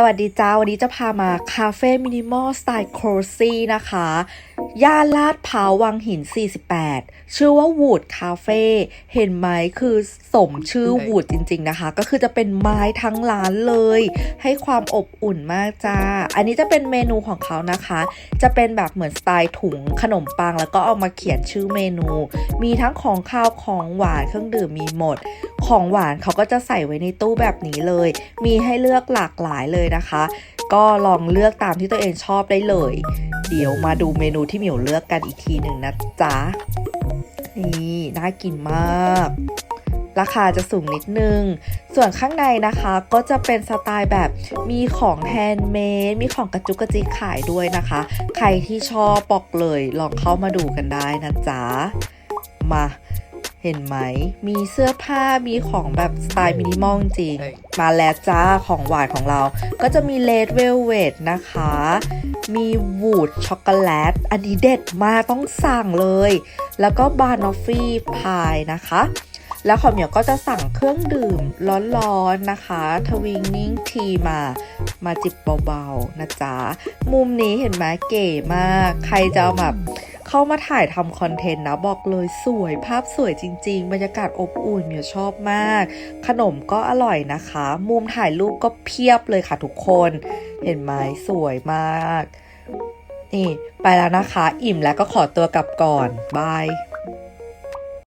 สวัสดีจ้า วันนี้จะพามาคาเฟ่มินิมอลสไตล์โครซี่นะคะ ย่านลาดพร้าววังหิน 48 ชื่อว่าวูดคาเฟ่เห็นไหมคือสมชื่อวูดจริง ๆนะคะ ก็คือจะเป็นไม้ทั้งร้านเลย ให้ความอบอุ่นมากจ้า อันนี้จะเป็นเมนูของเขานะคะ จะเป็นแบบเหมือนสไตล์ถุงขนมปัง แล้วก็เอามาเขียนชื่อเมนู มีทั้งของข้าวของหวานเครื่องดื่มมีหมด ของหวานเขาก็จะใส่ไว้ในตู้แบบนี้เลย มีให้เลือกหลากหลายเลยนะคะ ก็ลองเลือกตามที่ตัวเองชอบได้เลย เดี๋ยวมาดูเมนูที่เหมิวเลือกกันอีกทีหนึ่งนะจ๊ะ นี่น่ากินมากราคาจะสูงนิดนึง ส่วนข้างในนะคะก็จะเป็นสไตล์แบบมีของแฮนด์เมด มีของกระจุกกระจิกขายด้วยนะคะ ใครที่ชอบบอกเลยลองเข้ามาดูกันได้นะจ๊ะ มา เห็นไหม มีเสื้อผ้า มีของแบบสไตล์มินิมอลจริงใช่มาแล้วจ้าของหวานของเรา ก็จะมีเลดเวลเวดนะคะ มีวูดช็อกโกแลต อันนี้เด็ดมากต้องสั่งเลย แล้วก็บานอฟฟี่พายนะคะ แล้วของเหมียวก็จะสั่งเครื่องดื่มร้อนๆนะคะ ทวิงนิ่งทีมา มาจิบเบาๆนะจ๊ะ มุมนี้เห็นไหมเก๋มาก ใครจะเอาแบบ เข้ามาถ่ายทำคอนเทนต์นะบอกเลยสวยภาพสวยจริง ๆ บรรยากาศอบอุ่นเมียวชอบมาก ขนมก็อร่อยนะคะ มุมถ่ายรูปก็เพียบเลยค่ะทุกคน เห็นไหมสวยมาก นี่ ไปแล้วนะคะ อิ่มแล้วก็ขอตัวกลับก่อน บาย